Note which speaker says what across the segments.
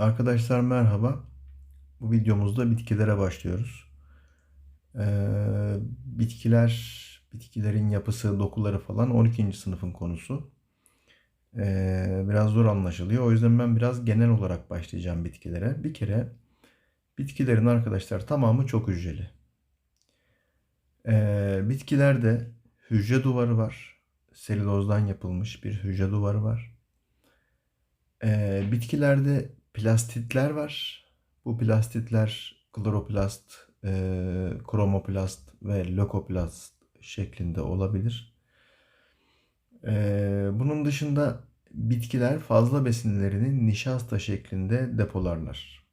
Speaker 1: Arkadaşlar merhaba. Bu videomuzda bitkilere başlıyoruz. Ee, bitkiler, bitkilerin yapısı, dokuları falan 12. sınıfın konusu. Ee, biraz zor anlaşılıyor. O yüzden ben biraz genel olarak başlayacağım bitkilere. Bir kere bitkilerin arkadaşlar tamamı çok hücreli. Ee, bitkilerde hücre duvarı var. Selülozdan yapılmış bir hücre duvarı var. Ee, bitkilerde plastitler var. Bu plastitler kloroplast, e, kromoplast ve lökoplast şeklinde olabilir. E, bunun dışında bitkiler fazla besinlerini nişasta şeklinde depolarlar.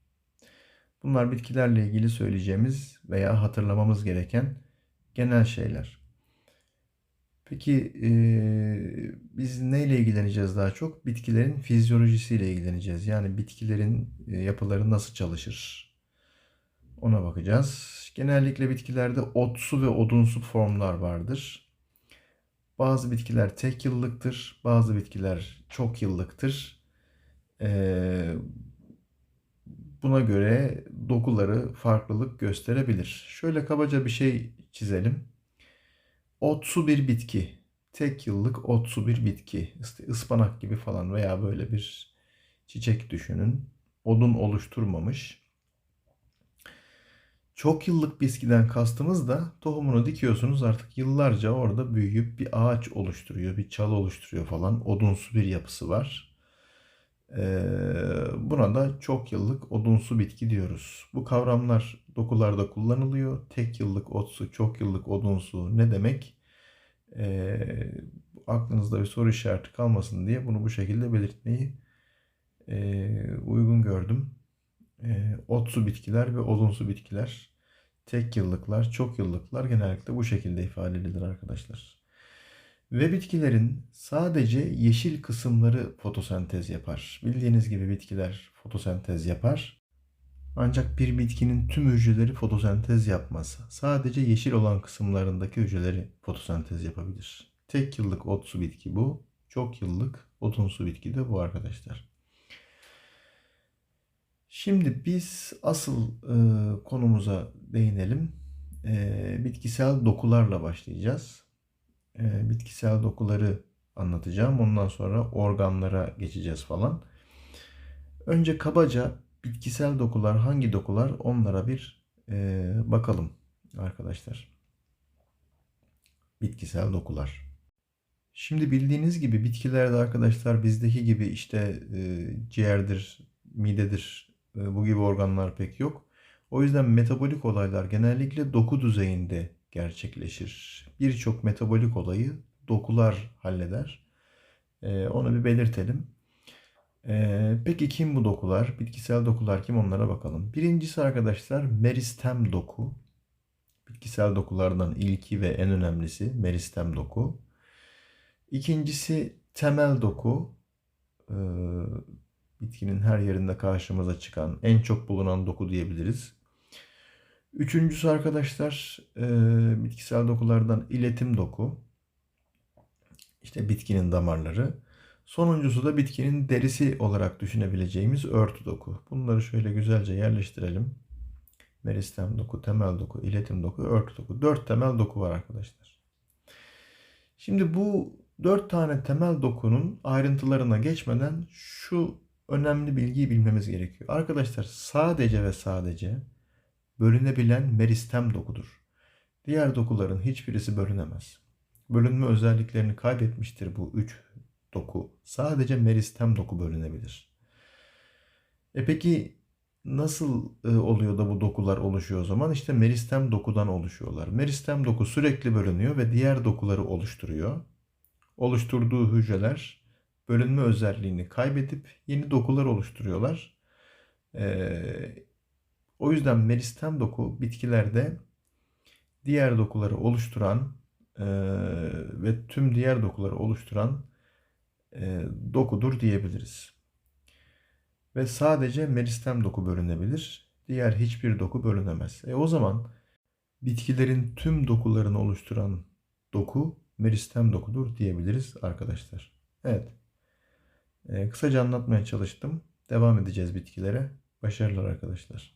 Speaker 1: Bunlar bitkilerle ilgili söyleyeceğimiz veya hatırlamamız gereken genel şeyler. Peki e, biz neyle ilgileneceğiz daha çok? Bitkilerin fizyolojisiyle ilgileneceğiz. Yani bitkilerin e, yapıları nasıl çalışır? Ona bakacağız. Genellikle bitkilerde otsu ve odunsu formlar vardır. Bazı bitkiler tek yıllıktır, bazı bitkiler çok yıllıktır. E, buna göre dokuları farklılık gösterebilir. Şöyle kabaca bir şey çizelim. Otsu bir bitki. Tek yıllık otsu bir bitki. İşte ıspanak gibi falan veya böyle bir çiçek düşünün. Odun oluşturmamış. Çok yıllık bitkiden kastımız da tohumunu dikiyorsunuz artık yıllarca orada büyüyüp bir ağaç oluşturuyor, bir çal oluşturuyor falan. Odunsu bir yapısı var. Ee, buna da çok yıllık odunsu bitki diyoruz. Bu kavramlar dokularda kullanılıyor. Tek yıllık otsu, çok yıllık odunsu ne demek? Ee, aklınızda bir soru işareti kalmasın diye bunu bu şekilde belirtmeyi e, uygun gördüm. E, otsu bitkiler ve odunsu bitkiler, tek yıllıklar, çok yıllıklar genellikle bu şekilde ifade edilir arkadaşlar. Ve bitkilerin sadece yeşil kısımları fotosentez yapar. Bildiğiniz gibi bitkiler fotosentez yapar. Ancak bir bitkinin tüm hücreleri fotosentez yapmaz. Sadece yeşil olan kısımlarındaki hücreleri fotosentez yapabilir. Tek yıllık otsu bitki bu. Çok yıllık odunsu bitki de bu arkadaşlar. Şimdi biz asıl e, konumuza değinelim. E, bitkisel dokularla başlayacağız. E, bitkisel dokuları anlatacağım. Ondan sonra organlara geçeceğiz falan. Önce kabaca bitkisel dokular hangi dokular onlara bir e, bakalım arkadaşlar. Bitkisel dokular. Şimdi bildiğiniz gibi bitkilerde arkadaşlar bizdeki gibi işte e, ciğerdir, midedir e, bu gibi organlar pek yok. O yüzden metabolik olaylar genellikle doku düzeyinde gerçekleşir. Birçok metabolik olayı dokular halleder. E, onu bir belirtelim. Ee, peki kim bu dokular? Bitkisel dokular kim onlara bakalım. Birincisi arkadaşlar meristem doku. Bitkisel dokulardan ilki ve en önemlisi meristem doku. İkincisi temel doku. Ee, bitkinin her yerinde karşımıza çıkan en çok bulunan doku diyebiliriz. Üçüncüsü arkadaşlar e, bitkisel dokulardan iletim doku. İşte bitkinin damarları. Sonuncusu da bitkinin derisi olarak düşünebileceğimiz örtü doku. Bunları şöyle güzelce yerleştirelim. Meristem doku, temel doku, iletim doku, örtü doku. Dört temel doku var arkadaşlar. Şimdi bu dört tane temel dokunun ayrıntılarına geçmeden şu önemli bilgiyi bilmemiz gerekiyor. Arkadaşlar sadece ve sadece bölünebilen meristem dokudur. Diğer dokuların hiçbirisi bölünemez. Bölünme özelliklerini kaybetmiştir bu üç doku. Sadece meristem doku bölünebilir. E peki nasıl e, oluyor da bu dokular oluşuyor o zaman? İşte meristem dokudan oluşuyorlar. Meristem doku sürekli bölünüyor ve diğer dokuları oluşturuyor. Oluşturduğu hücreler bölünme özelliğini kaybedip yeni dokular oluşturuyorlar. Ee, o yüzden meristem doku bitkilerde diğer dokuları oluşturan e, ve tüm diğer dokuları oluşturan e, dokudur diyebiliriz. Ve sadece meristem doku bölünebilir. Diğer hiçbir doku bölünemez. E o zaman bitkilerin tüm dokularını oluşturan doku meristem dokudur diyebiliriz arkadaşlar. Evet. E, kısaca anlatmaya çalıştım. devam edeceğiz bitkilere. Başarılar arkadaşlar.